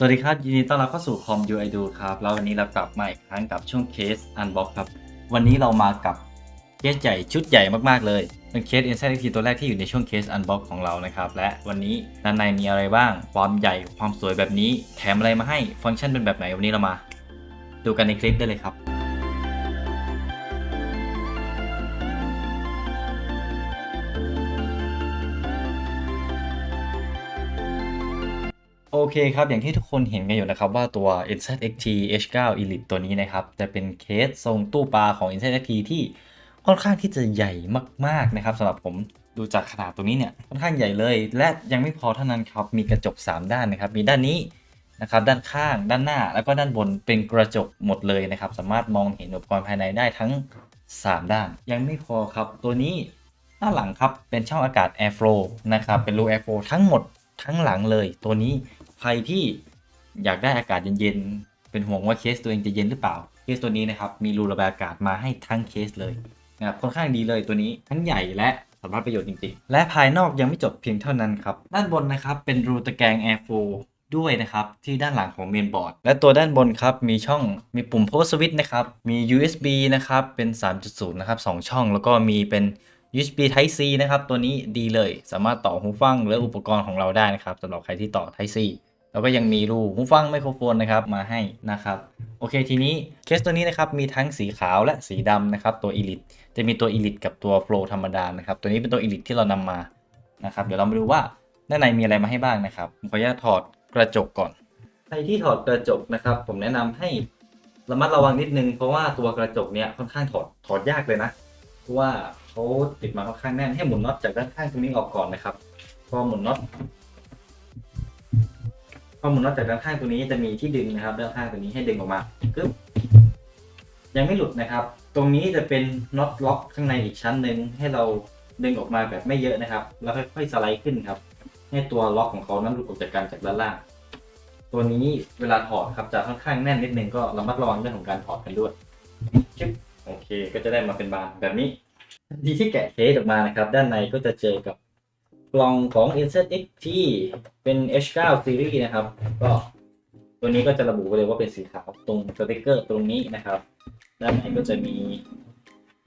สวัสดีครับ ยินดีต้อนรับเข้าสู่คอม UI ดูครับ แล้ววันนี้เรากลับมาอีกครั้งกับช่วงเคสอันบ็อกครับ วันนี้เรามากับเคสใหญ่ชุดใหญ่มากๆเลย เป็นเคสเอ็นไซต์ทีตัวแรกที่อยู่ในช่วงเคสอันบ็อกของเรานะครับ และวันนี้ด้านในมีอะไรบ้าง ความใหญ่ความสวยแบบนี้ แถมอะไรมาให้ ฟังก์ชันเป็นแบบไหนวันนี้เรามา ดูกันในคลิปได้เลยครับ โอเคครับ อย่างที่ทุกคนเห็นกันอยู่นะครับว่าตัว NZXT H9 Elite ตัวนี้นะครับ จะเป็นเคสทรงตู้ปลาของ NZXT ที่ค่อนข้างที่จะใหญ่มากๆนะครับสำหรับผมดูจากขนาดตรงนี้เนี่ยค่อนข้างใหญ่เลย และยังไม่พอเท่านั้นครับ มีกระจก 3 ด้านนะครับ มีด้านนี้นะครับ ด้านข้าง ด้านหน้า แล้วก็ด้านบนเป็นกระจกหมดเลยนะครับ สามารถมองเห็นอุปกรณ์ภายในได้ทั้ง 3 ด้าน ยังไม่พอครับ ตัวนี้ด้านหลังครับ เป็นช่องอากาศ Airflow นะครับ เป็นรู Airflow ทั้งหมด ทั้งหลังเลยตัวนี้ใครที่อยากได้อากาศเย็นๆ เป็นห่วงว่าเคสตัวเองจะเย็นหรือเปล่า เคสตัวนี้นะครับ มีรูระบายอากาศมาให้ทั้งเคสเลยนะครับค่อนข้างดีเลยตัวนี้ทั้งใหญ่และสามารถประโยชน์จริงๆ และภายนอกยังไม่จบเพียงเท่านั้นครับ ด้านบนนะครับเป็นรูตะแกรง Airflow ด้วยนะครับ ที่ด้านหลังของเมนบอร์ด และตัวด้านบนครับ มีช่องมีปุ่ม power switch นะครับ มี USB นะครับ เป็น 3.0 นะครับ 2 ช่องแล้วก็มีเป็น USB Type C นะครับ ตัวนี้ดีเลย สามารถต่อหูฟังหรืออุปกรณ์ของเราได้นะครับสำหรับใครที่ต่อ Type C แล้วก็ยังมีรูหูฟังไมโครโฟนนะครับมาให้นะครับ โอเคทีนี้เคสตัวนี้นะครับมีทั้งสีขาวและสีดำนะครับ ตัว Elite จะมีตัว Elite กับตัว Pro ธรรมดานะครับ ตัวนี้เป็นตัว Elite ที่เรานำมานะครับ เดี๋ยวเรามาดูว่าด้านในมีอะไรมาให้บ้างนะครับผมขออนุญาตถอดกระจกก่อน ใครที่ถอดกระจกนะครับ ผมแนะนำให้ระมัดระวังนิดนึงเพราะว่าตัวกระจกเนี้ยค่อนข้างถอดถอดยากเลยนะ ราะว่าเขาติดมาค่อนข้างแน่นให้หมุนน็อตจากด้านข้างตรงนี้ออกก่อนนะครับพอหมุนน็อตพอหมุนน็อตจากด้านข้างตรงนี้จะมีที่ดึงนะครับ ด้านข้างตรงนี้ให้ดึงออกมาปึ๊บยังไม่หลุดนะครับ ตรงนี้จะเป็นน็อตล็อกข้างในอีกชั้นหนึ่งให้เราดึงออกมาแบบไม่เยอะนะครับ แล้วค่อยๆสไลด์ขึ้นครับ ให้ตัวล็อกของเขานั้นหลุดออกจากกันจากด้านล่าง ตัวนี้เวลาถอดครับจะค่อนข้างแน่นนิดนึงก็ระมัดระวังเรื่องของการถอดกันด้วยโอเคก็จะได้มาเป็นบานแบบนี้ ทีที่แกะเคสออกมานะครับ ด้านในก็จะเจอกับกล่องของ NZXT เป็น H9 Series นะครับ ก็ตัวนี้ก็จะระบุไว้เลยว่าเป็นสีขาวตรงสติกเกอร์ตรงนี้นะครับ ด้านในก็จะมี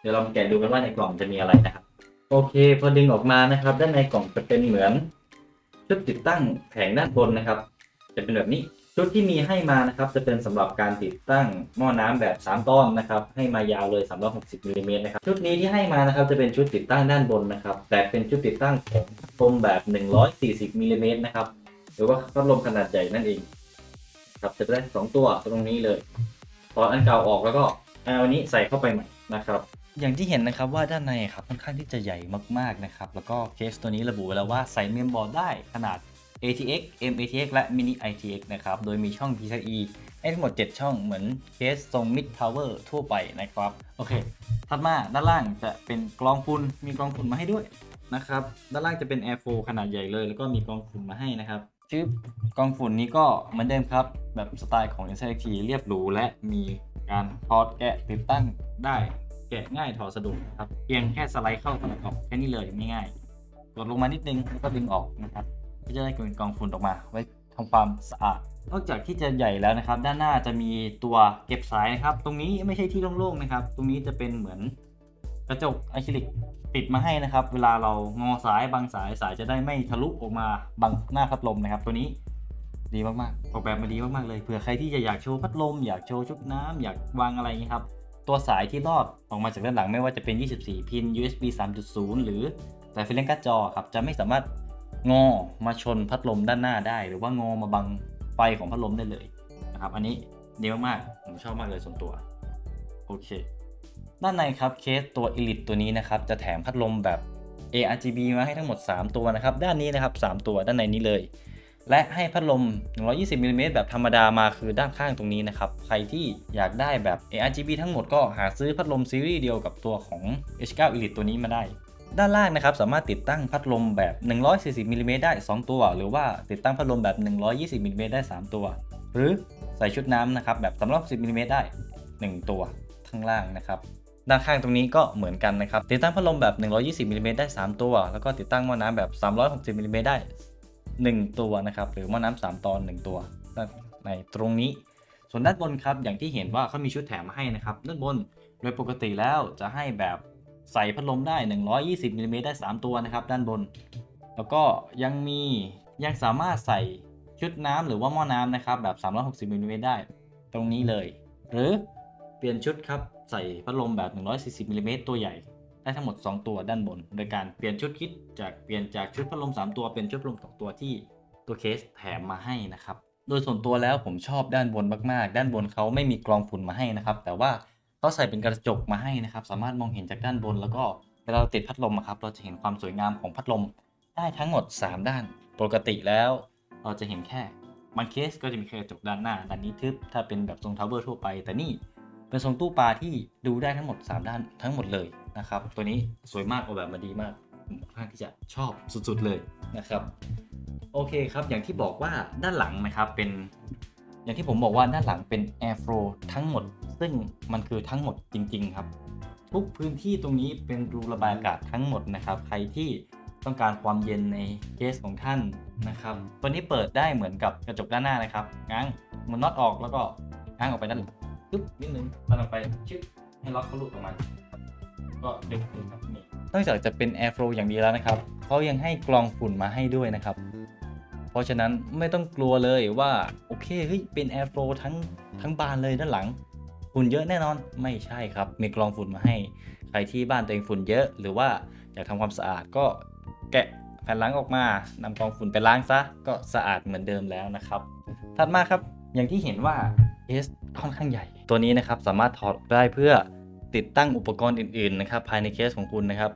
เดี๋ยวเราแกะดูกันว่าในกล่องจะมีอะไรนะครับ โอเค พอดึงออกมานะครับ ด้านในกล่องจะเป็นเหมือนชุดติดตั้งแผงด้านบนนะครับ จะเป็นแบบนี้ ชุดที่มีให้มานะครับจะเป็นสำหรับการติดตั้งหม้อน้ำแบบ 3 ต้อนนะครับให้มายาวเลย 360มิลลิเมตรนะครับชุดนี้ที่ให้มานะครับจะเป็นชุดติดตั้งด้านบนนะครับแต่เป็นชุดติดตั้งของลมแบบ 140มิลลิเมตรนะครับหรือว่าพัดลมขนาดใหญ่นั่นเองครับจะได้สองตัวตรงนี้เลยถอดอันเก่าออกแล้วก็เอาอันนี้ใส่เข้าไปใหม่นะครับอย่างที่เห็นนะครับว่าด้านในครับค่อนข้างที่จะใหญ่มากๆนะครับแล้วก็เคสตัวนี้ระบุไว้แล้วว่าใส่เมมบอร์ดได้ขนาด ATX MATX และ Mini ITX นะครับ โดยมีช่อง PCIe ให้ทั้งหมด 7 ช่องเหมือนเคสทรง Mid Tower ทั่วไปนะครับ โอเค ถัดมาด้านล่างจะเป็นกรองฝุ่นมีกรองฝุ่นมาให้ด้วยนะครับ ด้านล่างจะเป็น Airflow ขนาดใหญ่เลย แล้วก็มีกรองฝุ่นมาให้นะครับชื่อกรองฝุ่นนี้ก็เหมือนเดิมครับ แบบสไตล์ของ NCT เรียบหรูและมีการถอดแกะติดตั้งได้แกะง่ายถอดสะดวกครับ เพียงแค่สไลด์เข้าสลัดออกแค่นี้เลยง่ายๆกดลงมานิดนึงแล้วก็ดึงออกนะครับ ก็จะได้เป็นกองฝุ่นออกมา ไว้ทำความสะอาด นอกจากที่จะใหญ่แล้วนะครับ ด้านหน้าจะมีตัวเก็บสายนะครับ ตรงนี้ไม่ใช่ที่โล่งๆนะครับ ตรงนี้จะเป็นเหมือนกระจกอะคริลิกติดมาให้นะครับ เวลาเรางอสายบางสายสายจะได้ไม่ทะลุออกมาบังหน้าพัดลมนะครับ ตัวนี้ดีมากๆออกแบบมาดีมากๆเลยเผื่อใครที่จะอยากโชว์พัดลม อยากโชว์ชุดน้ำอยากวางอะไรอย่างนี้ครับตัวสายที่รอดออกมาจากด้านหลังไม่ว่าจะเป็น 24 พิน USB 3.0 หรือสายไฟเล่นการ์ดจอครับจะไม่สามารถ งอมาชนพัดลมด้านหน้าได้ หรือว่างอมาบังไฟของพัดลมได้เลยนะครับ อันนี้ดีมากๆผมชอบมากเลยส่วนตัวโอเค ด้านในครับเคสตัว Elite ตัวนี้นะครับ จะแถมพัดลมแบบ ARGB มาให้ทั้งหมด 3 ตัวนะครับ ด้านนี้นะครับ 3 ตัวด้านในนี้เลย และให้พัดลม 120มิลลิเมตรแบบธรรมดามาคือด้านข้างตรงนี้นะครับ ใครที่อยากได้แบบ ARGB ทั้งหมดก็หาซื้อพัดลมซีรีส์เดียวกับตัวของ H9 Elite ตัวนี้มาได้ ด้านล่างนะครับสามารถติดตั้งพัดลมแบบ 140มิลลิเมตรได้ 2 ตัว หรือว่าติดตั้งพัดลมแบบ 120มิลลิเมตรได้ 3 ตัว หรือใส่ชุดน้ำนะครับแบบ360มิลลิเมตรได้ 1 ตัวข้างล่างนะครับด้านข้างตรงนี้ก็เหมือนกันนะครับ ติดตั้งพัดลมแบบ 120มิลลิเมตรได้ 3 ตัว แล้วก็ติดตั้งหม้อน้ำแบบ 360มิลลิเมตรได้ 1 ตัวนะครับ หรือหม้อน้ำ3ตอน 1 ตัวด้านในตรงนี้ ส่วนด้านบนครับ อย่างที่เห็นว่าเขามีชุดแถมมาให้นะครับ ด้านบนโดยปกติแล้วจะให้แบบ ใส่พัดลมได้ 120มิลลิเมตรได้ 3 ตัวนะครับ ด้านบน แล้วก็ยังมียังสามารถใส่ชุดน้ำหรือว่าหม้อน้ำนะครับ แบบ 360มิลลิเมตรได้ ตรงนี้เลย หรือเปลี่ยนชุดครับ ใส่พัดลมแบบ 140มิลลิเมตรตัวใหญ่ ได้ทั้งหมด 2 ตัวด้านบน โดยการเปลี่ยนชุดคิดจากเปลี่ยนจากชุดพัดลม 3 ตัวเป็นชุดพัดลม2ตัวที่ตัวเคสแถมมาให้นะครับ โดยส่วนตัวแล้วผมชอบด้านบนมาก ๆ ด้านบนเขาไม่มีกรองฝุ่นมาให้นะครับ แต่ว่า เขาใส่เป็นกระจกมาให้นะครับ สามารถมองเห็นจากด้านบน แล้วก็เวลาเราติดพัดลมอะครับ เราจะเห็นความสวยงามของพัดลมได้ทั้งหมด 3 ด้าน ปกติแล้ว เราจะเห็นแค่บางเคสก็จะมีแค่กระจกด้านหน้าด้านนี้ทึบถ้าเป็นแบบทรงทาวเวอร์ทั่วไป แต่นี่เป็นทรงตู้ปลาที่ดูได้ทั้งหมด 3 ด้านทั้งหมดเลยนะครับ ตัวนี้สวยมากออกแบบมาดีมากผมค่อนข้างที่จะชอบสุดๆเลยนะครับ โอเคครับอย่างที่บอกว่าด้านหลังนะครับเป็น อย่างที่ผมบอกว่าด้านหลังเป็น Air Flow ทั้งหมด ซึ่งมันคือทั้งหมดจริง ๆ ครับ ทุกพื้นที่ตรงนี้เป็นรูระบายอากาศทั้งหมดนะครับ ใครที่ต้องการความเย็นในเคสของท่านนะครับตัวนี้เปิดได้เหมือนกับกระจกด้านหน้านะครับง้างหมันน็อตออกแล้วก็ง้างออกไปด้านหลังปึ๊บนิดนึงดันออกไปชึบให้ล็อกเขาหลุดออกมาครับก็ดึงดึงครับนี่นอกจากจะเป็น Air Flow อย่างดีแล้วนะครับเขายังให้กรองฝุ่นมาให้ด้วยนะครับ เพราะฉะนั้นไม่ต้องกลัวเลยว่าโอ เคเฮ้ยเป็น Air Flow ทั้งทั้งบานเลยด้านหลัง ฝุ่นเยอะแน่นอนไม่ใช่ครับ มีกรองฝุ่นมาให้ ใครที่บ้านตัวเองฝุ่นเยอะ หรือว่าอยากทำความสะอาดก็แกะแผ่นล้างออกมานำกรองฝุ่นไปล้างซะก็สะอาดเหมือนเดิมแล้วนะครับ ถัดมาครับอย่างที่เห็นว่าเคสค่อนข้างใหญ่ ตัวนี้นะครับสามารถถอดได้เพื่อติดตั้งอุปกรณ์อื่นๆนะครับภายในเคสของคุณนะครับ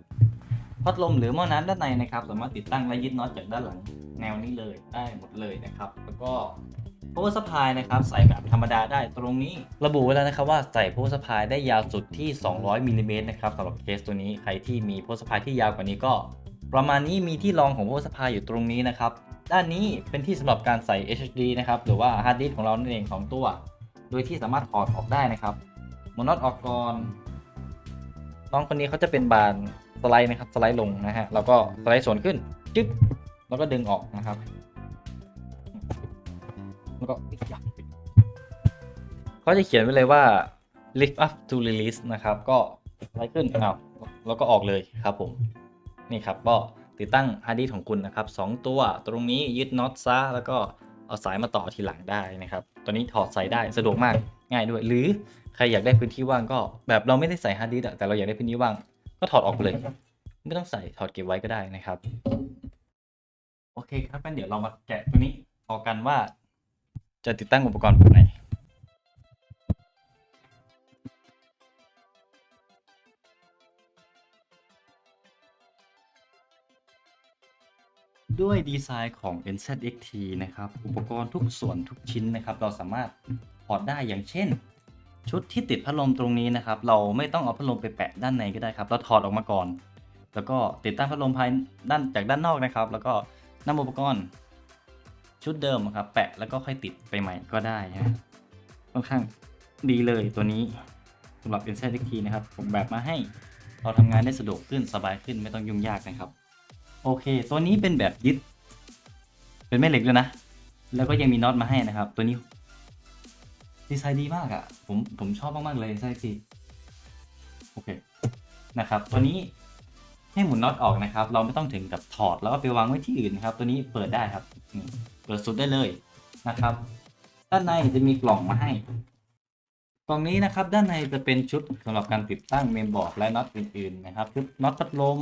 พัดลมหรือหม้อน้ำด้านในนะครับ สามารถติดตั้งและยึดน็อตจากด้านหลังแนวนี้เลยได้หมดเลยนะครับ แล้วก็ power supply นะครับใส่แบบธรรมดาได้ตรงนี้ ระบุไว้แล้วนะครับว่าใส่ power supply ได้ยาวสุดที่ 200มิลลิเมตรนะครับสำหรับเคสตัวนี้ใครที่มี power supply ที่ยาวกว่านี้ก็ ประมาณนี้มีที่รองของ power supply อยู่ตรงนี้นะครับด้านนี้เป็นที่สำหรับการใส่ HDD นะครับหรือว่า hard disk ของเรานั่นเองของตัว โดยที่สามารถถอดออกได้นะครับหมน็อตออกก่อนน้องคนนี้เขาจะเป็นบานสไลด์นะครับสไลด์ลงนะฮะแล้วก็สไลด์สวนขึ้นจึ๊บแล้วก็ดึงออกนะครับ แล้วก็เขาจะเขียนไว้เลยว่า lift up to release นะครับ ก็ไลด์ขึ้นอ้าแล้วก็ออกเลยครับผม นี่ครับ ก็ติดตั้งฮาร์ดดิสของคุณนะครับ 2 ตัวตรงนี้ยึดน็อตซะ แล้วก็เอาสายมาต่อทีหลังได้นะครับตัวนี้ถอดใส่ได้สะดวกมากง่ายด้วย หรือใครอยากได้พื้นที่ว่างก็ แบบเราไม่ได้ใส่ฮาร์ดดิสแต่เราอยากได้พื้นที่ว่าง ก็ถอดออกเลย ไม่ต้องใส่ถอดเก็บไว้ก็ได้นะครับ โอเคครับงั้นเดี๋ยวเรามาแกะตัวนี้ออกกันว่า จะติดตั้งอุปกรณ์แบบไหนด้วยดีไซน์ของ NZXT นะครับ อุปกรณ์ทุกส่วนทุกชิ้นนะครับ เราสามารถถอดได้อย่างเช่น ชุดที่ติดพัดลมตรงนี้นะครับ เราไม่ต้องเอาพัดลมไปแปะด้านในก็ได้ครับ เราถอดออกมาก่อน แล้วก็ติดตั้งพัดลมภายด้านจากด้านนอกนะครับ แล้วก็นำอุปกรณ์ ชุดเดิมครับ แปะแล้วก็ค่อยติดไปใหม่ก็ได้ฮะค่อนข้างดีเลยตัวนี้สำหรับ n z x t นะครับ ผมแบบมาให้เราทำงานได้สะดวกขึ้นสบายขึ้นไม่ต้องยุ่งยากนะครับ โอเค ตัวนี้เป็นแบบยึด เป็นแม่เหล็กด้วยนะ แล้วก็ยังมีน็อตมาให้นะครับ ตัวนี้ดีไซน์ดีมากอะ่ะ ผมผมชอบมากๆเลยใช่สิโอเคนะครับ ตัวนี้ให้หมุนน็อตออกนะครับ เราไม่ต้องถึงกับถอดแล้วก็ไปวางไว้ที่อื่นนะครับ ตัวนี้เปิดได้ครับ เปิดสุดได้เลยนะครับ ด้านในจะมีกล่องมาให้ กล่องนี้นะครับด้านในจะเป็นชุดสำหรับการติดตั้งเมนบอร์ดและน็อตอื่นๆนะครับชุดน็อตพัดลม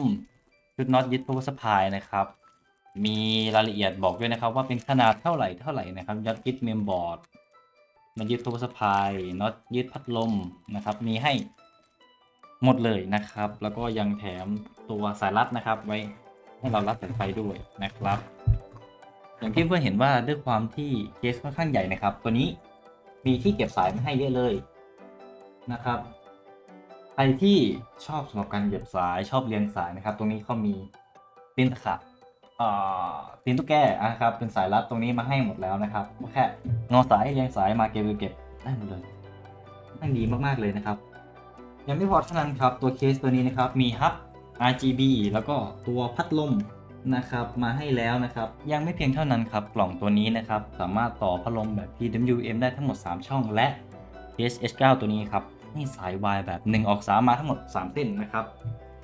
ชุดน็อตยึด power supply นะครับ มีรายละเอียดบอกด้วยนะครับ ว่าเป็นขนาดเท่าไหร่เท่าไหร่นะครับยัดยึดเมมบอร์ดมันยึด power supply น็อตยึดพัดลมนะครับ มีให้หมดเลยนะครับ แล้วก็ยังแถมตัวสายรัดนะครับ ไว้ให้เรารัดสายไฟด้วยนะครับ อย่างที่เพื่อนเห็นว่าด้วยความที่เคสค่อนข้างใหญ่นะครับ ตัวนี้มีที่เก็บสายมาให้เยอะเลยนะครับใครที่ชอบสำหรับการเหยียบสายชอบเรียงสายนะครับ ตรงนี้เขามีตีนตะขับอ่าตีนตุ๊กแกนะครับ เป็นสายรัดตรงนี้มาให้หมดแล้วนะครับแค่งอสายเรียงสายมาเก็บเก็บได้หมดเลยนั่งดีมากๆเลยนะครับยังไม่พอเท่านั้นครับตัวเคสตัวนี้นะครับมีฮับ RGB แล้วก็ตัวพัดลม นะครับมาให้แล้วนะครับ ยังไม่เพียงเท่านั้นครับ กล่องตัวนี้นะครับ สามารถต่อพัดลมแบบ PWM ได้ทั้งหมด 3 ช่องและ PSH9 ตัวนี้ครับให้สายวายแบบ 1 ออกสามาทั้งหมด 3 เส้นนะครับ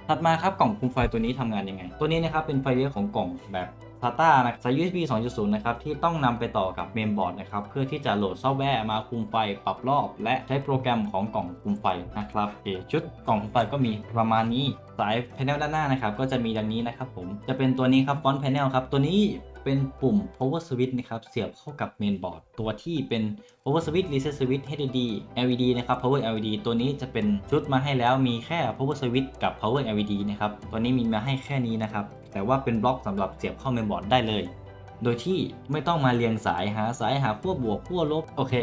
ถัดมาครับกล่องคุมไฟตัวนี้ทำงานยังไง ตัวนี้นะครับเป็นไฟเลี้ยวของกล่องแบบ SATA นะสาย USB 2.0 นะครับ ที่ต้องนำไปต่อกับเมนบอร์ดนะครับ เพื่อที่จะโหลดซอฟต์แวร์มาคุมไฟปรับรอบ และใช้โปรแกรมของกล่องคุมไฟนะครับโอเคชุดกล่องคุมไฟก็มีประมาณนี้สายแผงด้านหน้านะครับก็จะมีดังนี้นะครับผมจะเป็นตัวนี้ครับฟอนต์แผงครับตัวนี้เป็นปุ่ม power switch นะครับ เสียบเข้ากับเมนบอร์ด ตัวที่เป็น power switch reset switch HDD LED นะครับ power LED ตัวนี้จะเป็นชุดมาให้แล้วมีแค่ power switch กับ power LED นะครับ ตัวนี้มีมาให้แค่นี้นะครับ แต่ว่าเป็นบล็อกสำหรับเสียบเข้าเมนบอร์ดได้เลย โดยที่ไม่ต้องมาเรียงสายหาสายหาขั้วบวกขั้วลบโอเค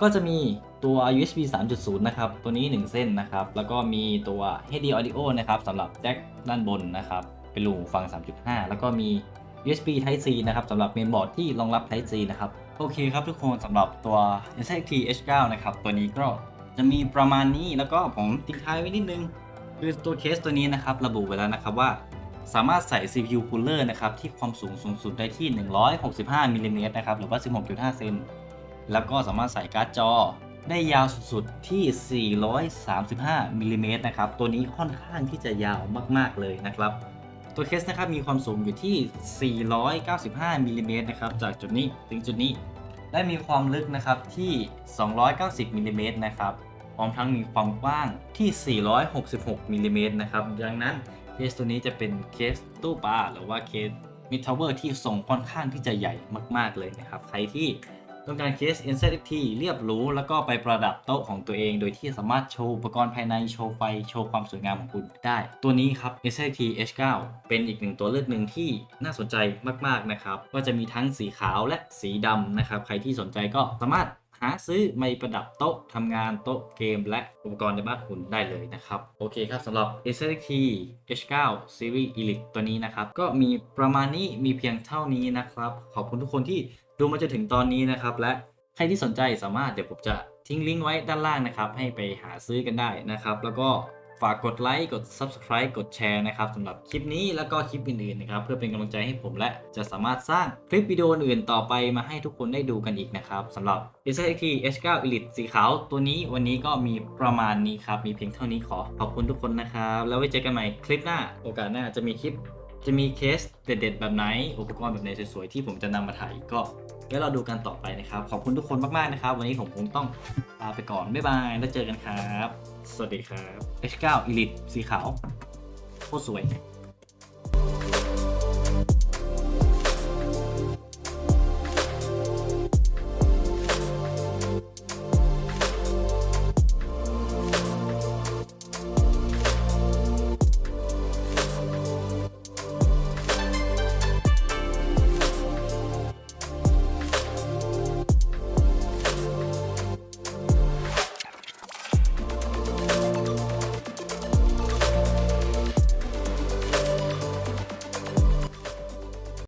ก็จะมีตัว USB 3.0 นะครับ ตัวนี้ 1 เส้นนะครับ แล้วก็มีตัว HD Audio นะครับสำหรับแจ็คด้านบนนะครับ เป็นรูหูฟัง 3.5 แล้วก็มี USB Type C นะครับสำหรับเมนบอร์ดที่รองรับ Type C นะครับ โอเคครับทุกคนสำหรับตัว SXT H9 นะครับ ตัวนี้ก็จะมีประมาณนี้แล้วก็ผมทิ้งท้ายไว้นิดนึง คือตัวเคสตัวนี้นะครับ ระบุไว้แล้วนะครับว่า สามารถใส่ CPU cooler นะครับที่ความสูงสูงสุดได้ที่ 165มิลลิเมตรนะครับหรือว่า 16.5 เซน แล้วก็สามารถใส่การ์ดจอได้ยาวสุดๆที่ 435มิลลิเมตรนะครับ ตัวนี้ค่อนข้างที่จะยาวมากๆเลยนะครับ ตัวเคสนะครับมีความสูงอยู่ที่ 495มิลลิเมตรนะครับจากจุดนี้ถึงจุดนี้ และมีความลึกนะครับที่ 290มิลลิเมตรนะครับ พร้อมทั้งมีความกว้างที่ 466มิลลิเมตรนะครับ ดังนั้น เคสตัวนี้จะเป็นเคสตู้ปลาหรือว่าเคสมิดทาวเวอร์ที่ทรงค่อนข้างที่จะใหญ่มากๆเลยนะครับ ใครที่ต้องการเคส NZFT เรียบหรูแล้วก็ไปประดับโต๊ะของตัวเอง โดยที่สามารถโชว์อุปกรณ์ภายในโชว์ไฟ โชว์ความสวยงามของคุณได้ ตัวนี้ครับ NZFT H9 เป็นอีกหนึ่งตัวเลือกหนึ่งที่น่าสนใจมาก ๆ นะครับ ก็จะมีทั้งสีขาวและสีดำนะครับ ใครที่สนใจก็สามารถ หาซื้อไม้ประดับโต๊ะทำงานโต๊ะเกม และอุปกรณ์ในบ้านคุณได้เลยนะครับ โอเคครับสำหรับ a c t H9 Series Elite ตัวนี้นะครับ ก็มีประมาณนี้มีเพียงเท่านี้นะครับ ขอบคุณทุกคนที่ดูมาจนถึงตอนนี้นะครับ และใครที่สนใจสามารถเดี๋ยวผมจะทิ้งลิงก์ไว้ด้านล่างนะครับ ให้ไปหาซื้อกันได้นะครับ แล้วก็ ฝากกดไลค์กด Subscribe กดแชร์นะครับสำหรับคลิปนี้แล้วก็คลิปอื่นๆนะครับเพื่อเป็นกำลังใจให้ผมและจะสามารถสร้างคลิปวิดีโออื่นต่อไปมาให้ทุกคนได้ดูกันอีกนะครับสำหรับ s x t H9 Elite สีขาวตัวนี้วันนี้ก็มีประมาณนี้ครับมีเพียงเท่านี้ขอขอบคุณทุกคนนะครับแล้วไว้เจอกันใหม่คลิปหน้า โอกาสหน้าจะมีคลิปจะมีเคสเด็ดๆแบบไหน อุปกรณ์แบบไหนสวยๆที่ผมจะนำมาถ่ายก็ไว้เราดูกันต่อไปนะครับ ขอบคุณทุกคนมากๆนะครับ วันนี้ผมคงต้องลาไปก่อน บ๊ายบาย แล้วเจอกันครับ สวัสดีครับ H9 Elite สีขาว โคตรสวย